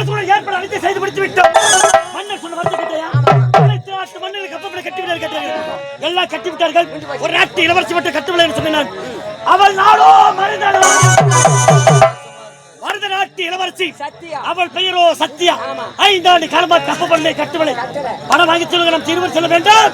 ஏற்பாடு அனைத்து செய்து முடித்து விட்டோம் மன்னர் சொன்ன வார்த்தை கேட்டாயா அனைத்து நாட்டு மன்னர்கள் கப்பப்பட கட்டிவிட்டார் கேட்டார்கள். எல்லாம் கட்டி விட்டார்கள். ஒரு நாட்டு இளவரசி மட்டும் கட்டவில்லை என்று சொன்னான். அவள் நாடோ மருதனோ. மருத நாட்டு இளவரசி. அவள் பெயரோ சத்யா. ஐந்தாண்டு காலமா கப்பப்படலை கட்டவில்லை பணம் வாங்கி சொல்லுங்க நம் திருவர் செல்ல வேண்டாம்.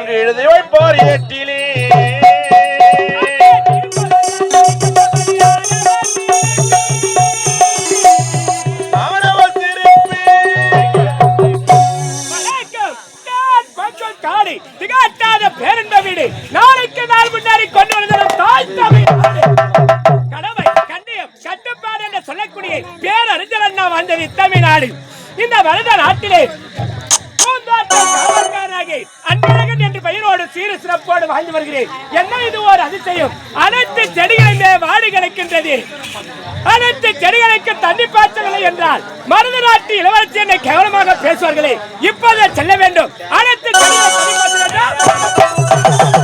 அங்கு எழுதி அனைத்து செடிகளிலே வாடி கிடக்கின்றது. அனைத்து செடிகளுக்கு தண்ணி பாய்ச்சவில்லை என்றால் மருந்து நாட்டு இளவரசி என்னை கேவலமாக பேசுவார்களே. இப்போதே செல்ல வேண்டும். அனைத்து செடிகளுக்கு தண்ணி பாய்ச்சல்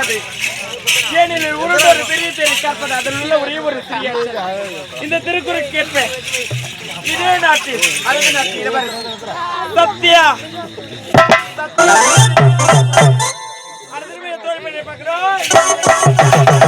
கூடாது ஏனெனில் உருளொரு பெரிய தேரை கற்பது அதில் உள்ள ஒரே ஒரு சிறிய இந்த திருக்குறள் கேட்பேன் இதே நாட்டில் அரபு நாட்டில் இளவரசி சத்யா அடுத்த தோல்வியை பார்க்கிறோம்.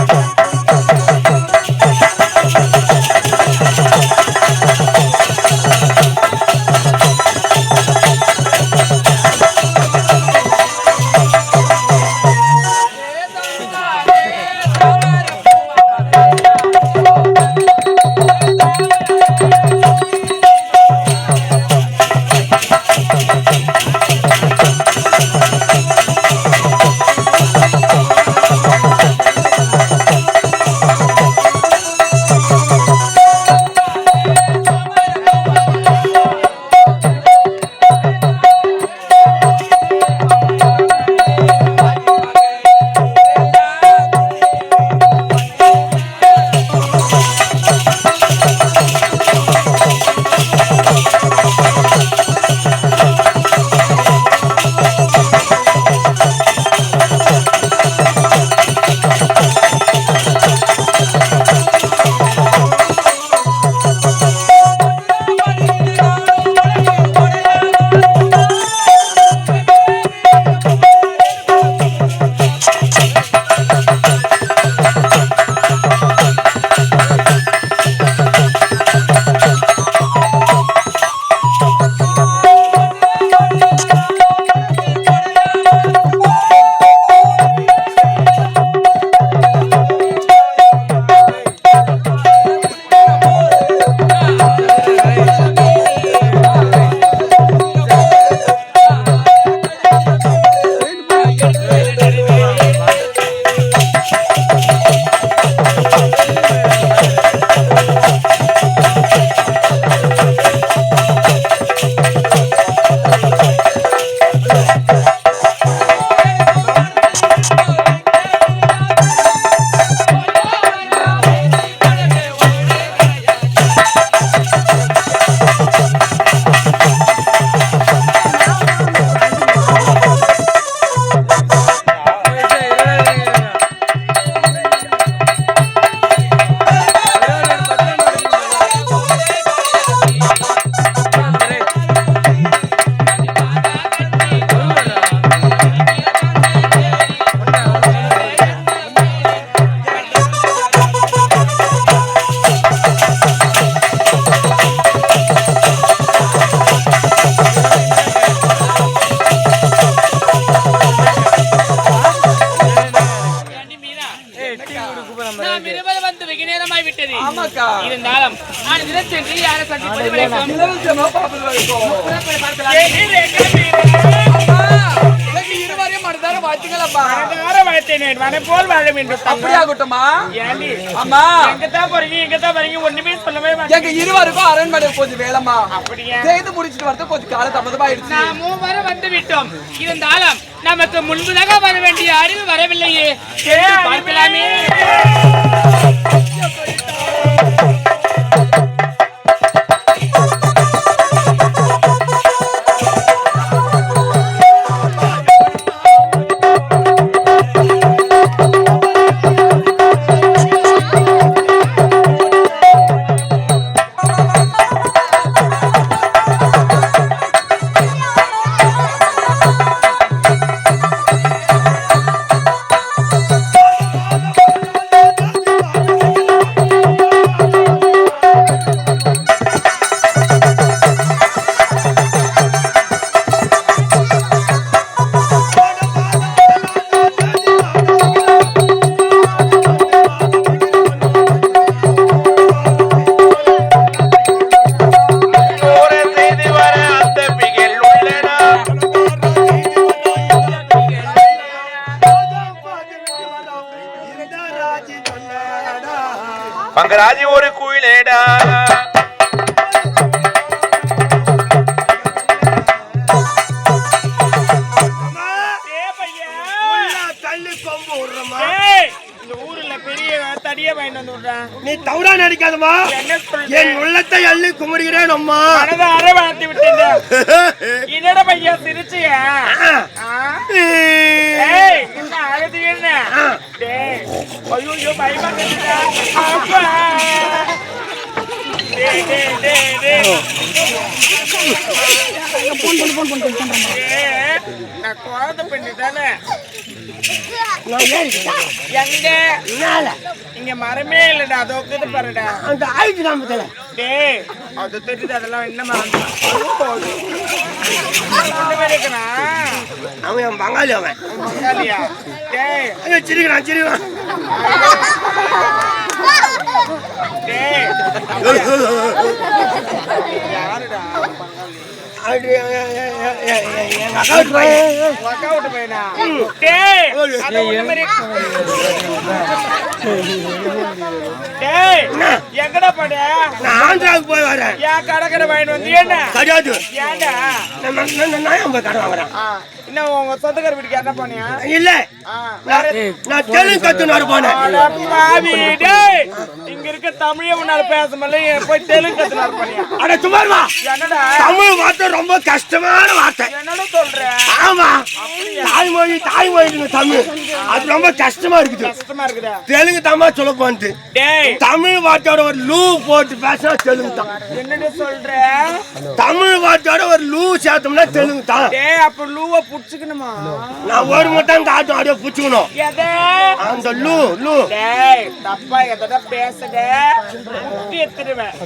நான் யாரை வரைக்கும் எனக்கு இருவரையும் மனதார வாழ்த்துங்களப்பா வளர்த்தேன் வன போல் வாழ வேண்டும் அப்படியாகட்டுமா அம்மா. எங்கத்தான் போறீங்க எங்கத்தான் போறீங்க ஒண்ணுமே சொல்லவே மாட்டேன் எங்க இருவருக்கும் அரண்மனை கொஞ்சம் வேலைம்மா. அப்படியா? செய்து முடிச்சிட்டு வரது கொஞ்சம் கால தாமதமாயிடுச்சு. நாம் மூவரும் வந்து விட்டோம். இருந்தாலும் நமக்கு முன்பதாக வர வேண்டிய அறிவு வரவில்லையே. பார்க்கலாமே. தள்ளி கொம்பு விடுறமா இந்த ஊர்ல பெரிய தடியை வாங்கிட்டு வந்து விடுறேன். நீ தவறா சொல்ற? என் உள்ளத்தை அள்ளி குமுறுகிறேன் அம்மா. மனதை அரவணைத்து விட்டேன் என்னடா பையன் சிரிச்சிய? ஏய். என்ன அழுது என்ன? ஐயோ பயமா டேய் டேய் டேய் நான் குழந்தை பெண்ணு தானே. எங்க? இங்க மரமே இல்லடா அதோ இருக்குது பாருடா. அந்த ஆயிட்டு நாமத்துல. டேய் அது தெரியுது அதெல்லாம் என்னமா இருக்கனா அவன் என் பங்காளி அவன். பங்காளியா? டேய். ஐயோ சிரிக்கிறான் சிரிக்கிறான். டேய். யாருடா? பங்காளி. எங்கடா நான் ஆந்திராவுக்கு போய் வரேன் கடற்கரை வந்து என்ன கிடையாது ஏன்டா நான் கடை வாங்குறேன் இன்னும் உங்க சொந்தக்கார வீட்டுக்கு என்ன பண்ணியா இல்ல. நான் தெலுங்கு கத்துனாரு போனேன். இங்க இருக்க தமிழே உன்னால பேச முடியல. போய் தெலுங்கு கத்துனாரு பண்ணியா அட சுமார் வா என்னடா? தமிழ் வார்த்தை ரொம்ப கஷ்டமான வார்த்தை. என்னடா சொல்ற? ஆமா. தாய்மொழி தாய்மொழி தமிழ். அது ரொம்ப கஷ்டமா இருக்குது. கஷ்டமா இருக்குதா. தெலுங்கு தாமா சொல்ல போனது தமிழ் வார்த்தையோட ஒரு லூ போட்டு பேசினா தெலுங்கு தான். என்னடா சொல்ற? தமிழ் வார்த்தையோட ஒரு லூ சேர்த்தோம்னா தெலுங்கு தான். அப்ப லூவ புடிச்சுக்கணுமா? நான் ஒரு மட்டும் காட்டும் அப்படியே புச்சுக்கணும் எதை? அந்த லூ லூ. டேய் தப்பா எதா பேசுத?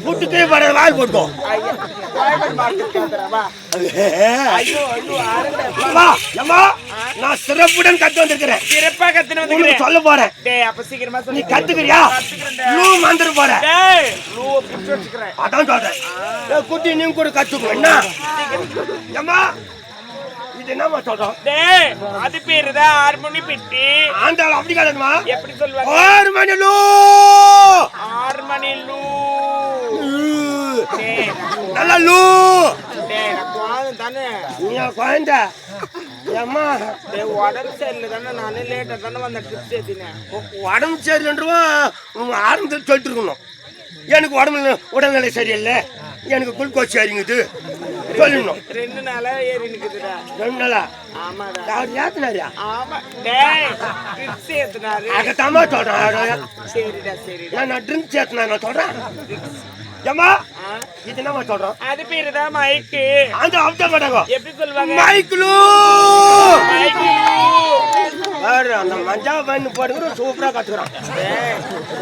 புட்டி வர வாய் போட்டுக்கோ. நான் சிறப்புடன் கத்து வந்திருக்கிறேன். சிறப்பா கத்துன சொல்ல போறேன். அப்ப சீக்கிரமா நீ கத்துக்கிறியா. லூ மந்திர போற. டேய் லூவ புடிச்சு வச்சுக்கிறேன். அதான் சொல்றேன். ஏய், குட்டி நீங்க கூட கத்துக்கோ. என்ன? இது என்னம்மா சொல்றோம்? டேய் அது பேரு தான் ஹார்மோனி பெட்டி. ஆண்டாள் அப்படி காட்டுமா எப்படி சொல்லுவாங்க ஆறு மணி லூ. ஹார்மோனி லூ. நல்ல லூ. டேய் குழந்தை. தானே நீ குழந்தை டேய் உடம்பு சரியில்லை தானே நானே லேட்டா தானே வந்த ட்ரிப்ஸ் ஏத்தினேன் உடம்பு சரியில்லைன்றவா உங்க ஆரம்பத்தில் சொல்லிட்டு இருக்கணும். எனக்கு உடம்பு உடல்நிலை சரியில்லை. எனக்கு குளுக்கோஸ் சரிங்குது. சொல்லணும் ரெண்டு நாளா ஏறி நிக்குதுடா. ரெண்டு நாளா ஆமாடா அவர் ஏத்துனாரியா ஆமா. டேய் ட்ரிப்ஸ் ஏத்துனாரு. அதைத்தாம்மா சொல்றேன். சரிடா சரிடா. நான் ட்ரிங்க்ஸ் ஏத்துனா நான் சொல்றேன்? ஏம்மா? ஆ, இது என்னம்மா சொல்றோம்? அது பேரு தான் மைக்கு? அந்த எப்படி சொல்லுவாங்க மைக்கிலு மைக்கு பாரு அந்த மஞ்சா பண்ணு போடுங்க சூப்பரா கத்துக்கிறான்.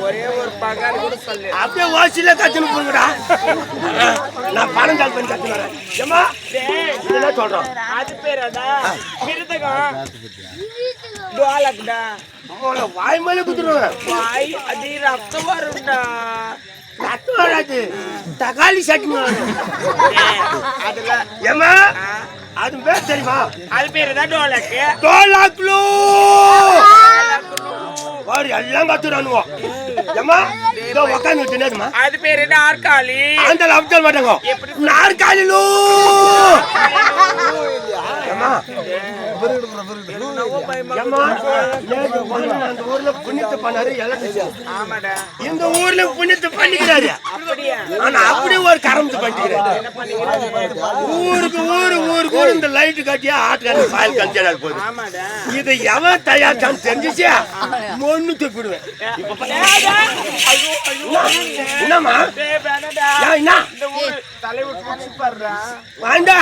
ஒரே ஒரு பகால் கூட சொல்லு. அப்படியே வாசியில கத்துன்னு போங்கடா நான் பணம் கால் பண்ணி கத்துக்கிறேன் ஏம்மா? டேய் இது என்ன சொல்றோம் அது பேராடா விருதகம் டுவாலக்டா உங்களை வாய் மேல குத்துருவேன் வாய் அது ரத்தம் வரும்டா. ரத்தம் வராது. தக்காளி சட்னி வரும். டேய், அதுல ஏம்மா? ஆ, அது பேர் தெரியுமா? அது பேரு தான் டோலக்கு. டோலாக்லு! பாரு எல்லாம் இதோ உக்காந்து தெரியாதுமா அது பேரு நாற்காலி. அந்த அப்தல் மாட்டாங்க. பண்ணாரு எல்லாம் ஆமாடா. இந்த ஊர்ல புண்ணியத்தை பண்ணிக்கிறாரு. ஆனா அப்படி ஒரு என்ன பண்ணிக்கிறேன் ஊருக்கு ஊரு ஊருக்கு ஊரு இந்த லைட் கட்டியா ஆட்டுக்காரன் பால் கல்ச்சரால் போகுது. ஆமாடா. இதை எவன் தயாரிச்சான்னு தெரிஞ்சிச்சு? ஐயோ ஐயோ. என்னம்மா? டேய் வேணாடா. ஏன் என்ன? வேண்டா.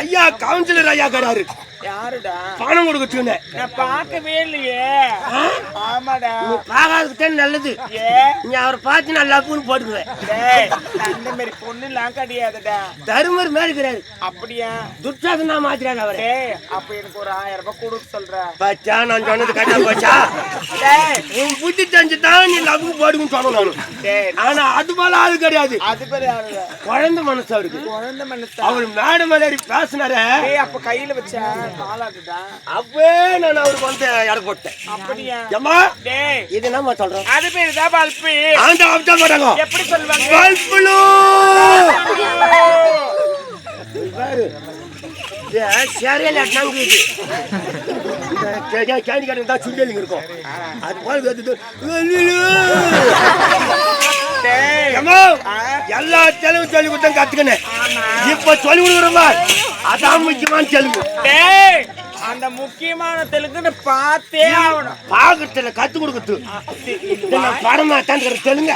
ஐயா கவுன்சிலர் ஐயா கிடையாது யாருடா? பணம் கொடுக்கட்டுன்னு நான் பார்க்கவே இல்லையே. ஆமாடா. பாகாதுக்கு நல்லது. ஏ? நீ அவரை பார்த்து நல்லா பூன்னு போட்டுக்குவேன். நான் இந்த மாதிரி பொண்ணுலாம் கிடையாதுடா. தருமர் மேல இருக்கிறாரு. அப்படியா? துர்சாதனா மாத்திராரு அவரை. டேய் அப்ப எனக்கு ஒரு ஆயிரம் ரூபாய் கொடுக்க சொல்ற. பச்சா நான் சொன்னது கரெக்டா போச்சா? உன் புத்தி தெரிஞ்சு தான் நீ லவ்வுக்கு போடுங்கன்னு சொன்னோம் நானு. ஆனா அது போல ஆளு கிடையாது. அது பேர் யாரு குழந்தை மனசு அவருக்கு. குழந்தை மனுஷன் அவர் மேடம் மேலாடி பேசினாரு. அப்ப கையில வச்ச? அப்பவே நான் அவருக்கு வந்து இட போட்டேன் அப்படியா? டேய் இது என்னம்மா சொல்றோம்? அது பேர் தான் பல்பு. அந்த அப்தா மாட்டாங்க எப்படி சொல்லுவாங்க? பல்புலு பாரு சரியா நாங்க இது. தான் சுண்டலிங்க இருக்கும். அது போல எல்லா தெலுங்கு சொல்லி கொடுத்தா கத்துக்கினேன். இப்ப சொல்லி கொடுக்குறோமா அதான் முக்கியமான தெலுங்கு. அந்த முக்கியமான தெலுங்குன்னு பார்த்தே ஆகணும். பாக்கத்துல கத்து கொடுக்குது படமா தான் தெலுங்க.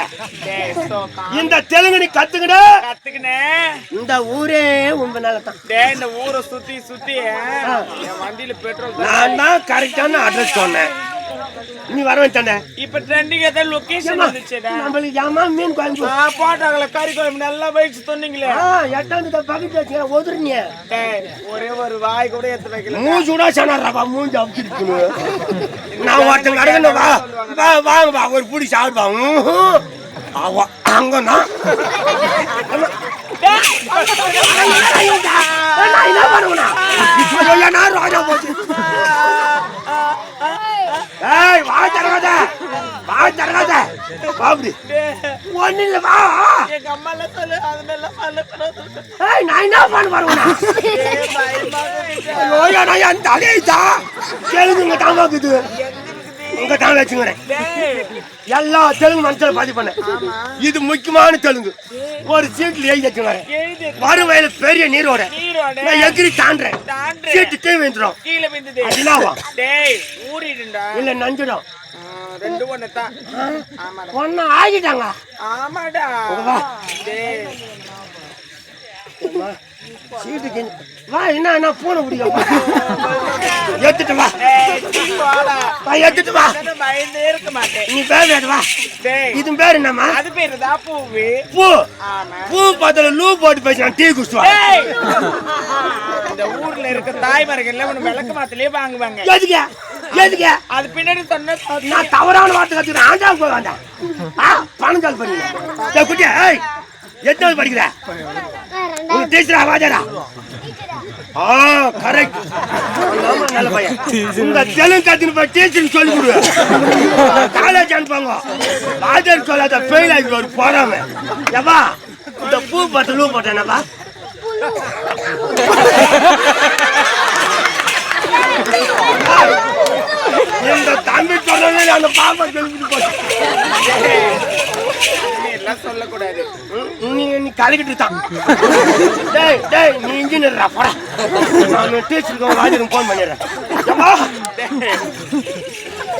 இந்த தெலுங்கு நீ கத்துக்கிட. கத்துக்கினேன் இந்த ஊரே உங்களால தான். டேய் இந்த ஊரை சுத்தி சுத்தி என் வண்டியில பெட்ரோல் நான் தான் கரெக்டான அட்ரஸ் சொன்னேன். நீ வர வேண்டானே இப்ப ட்ரெண்டிங் ஏதாவது லொகேஷன் வந்துச்சுடா. நம்மளுக்கு ஏமா மீன் குழம்பு? ஆ போட்டாங்களே கறி குழம்பு நல்லா போயிடுச்சு சொன்னீங்களே ஆ, எட்டாந்து பக்கத்து வச்சு ஒதுருங்க. டேய் ஒரே ஒரு வாய் கூட எடுத்து வைக்கல. மூஞ்சூடா சொன்னாரப்பா மூஞ்சி அமுக்கிட்டு நான் ஒருத்தன் கடக்கணும் வா வா வாங்க வா ஒரு புடி சாப்பிடுவா. அவ அங்கண்ணா. என்ன சொல்லியா ராஜா போச்சு. ஏய் வா தரகாத வா தரகாத பாபுடி ஒண்ணு இல்ல வா எங்க அம்மா எல்லாம் சொல்லு அது மேல சொல்லக்கூடாது ஏய் நான் என்ன பண்ண வருவேனா ஐயோ நான் தலையைத்தா தெலுங்குங்க தான் பாக்குது உங்க தான் வச்சுக்கிறேன் எல்லா தெலுங்கு மனசுல பதிவு பண்ணேன். இது முக்கியமான தெலுங்கு. ஒரு சீட்ல எழுதி வச்சுக்கிறேன் எழுதி வறுமையில பெரிய நீரோட நான் எகிரி தாண்டேன். சீட்டு கீழே விழுந்தது. அதுலாவா இல்ல நஞ்சிடும். ஆ, ரெண்டு ஒண்ணு தான் ஆமாடா. ஒன்னும் ஆகிட்டாங்க. ஆமாடா. சீட்டு வா என்ன என்ன பூனை பிடிக்கும் எடுத்துட்டு வா. வா எடுத்துட்டு வா. பயந்தே இருக்க மாட்டேன். நீ பேர் வேறு வா. டேய் இது பேர் என்னம்மா? அது பேரு தான் பூவு? பூ. ஆமா. பூ பத்தில லூ போட்டு பேசுறான் டீ குடிச்சுவா டேய். இந்த ஊர்ல இருக்க தாய்மார்கள் உன விளக்கு மாத்திலே வாங்குவாங்க. எதுக்கு? எதுக்கு? அது பின்னாடி சொன்ன. நான் தவறான வார்த்தை கத்துக்கிறேன் ஆண்டாள் போய் ஆ பணம் சால் பண்ணி குட்டி ஏய் எத்தனை படிக்கிற? உங்க டீச்சரா வாஜரா கரெக்ட் நல்ல பையன் இந்த தெலுங்கு கத்துன்னு டீச்சர் சொல்லி கொடு. காலேஜ் அனுப்பாங்க. வாஜர் சொல்லாத ஃபெயில் ஆகி ஒரு போறாம. ஏப்பா இந்த பூ பத்து லூ போட்டேனப்பா இந்த தம்பி சொன்னதே அந்த பாப்பா சொல்லிட்டு போச்சு அதெல்லாம் சொல்லக்கூடாது நீ நீ கலக்கிட்டு தான் டேய் டேய் நீ இன்ஜினியர் போடா நான் டீச்சருக்கு வாஜருக்கு ஃபோன் பண்ணிடுறேன் ஏப்பா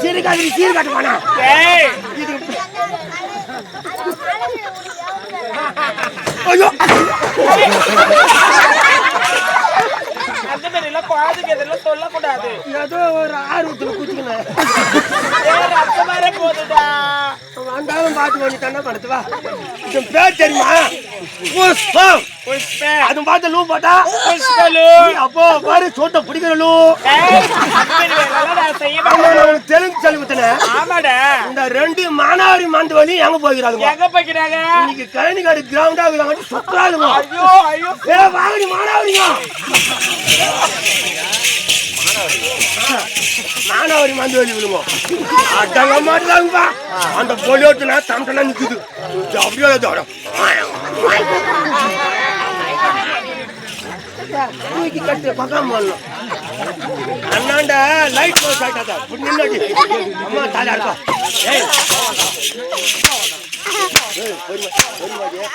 சீர்காழி சீர்காட்டு போனா டேய் இது ஐயோ மாதிரி எல்லாம் இதெல்லாம் சொல்லக்கூடாது. ஏதோ ஒரு ஆர்வத்தில் போகுதுடா வந்தாலும் பார்த்து பண்ணி தண்ணா படுத்து வா. இது பேர் தெரியுமா? புஷ்பம். அது பார்த்து லூ போட்டா? புஷ்பலு அப்போ பாரு சோட்ட பிடிக்கிற லூ. தெலுங்கு ஆமாடா. இந்த ரெண்டு மானாவாரி மந்து வழி எங்க போகிறாங்க எங்க இன்னைக்கு கழனிக்காடு கிரவுண்டா இருக்கிறாங்க சுத்தாதுங்க ஐயோ ஐயோ. ஏ வாங்கடி மானாவரிங்க மானாவரி மந்து வலி விழுங்க. அடங்க மாட்டாங்கப்பா. அந்த பொலியோட்டுனா தம்டனா நிக்குது. அப்படியே தோடம் தூக்கி கட்டு பக்கம் பண்ணணும் அண்ணாண்ட லைட் போய் அம்மா தாலி ஏய். பொறுமை, பொறுமை,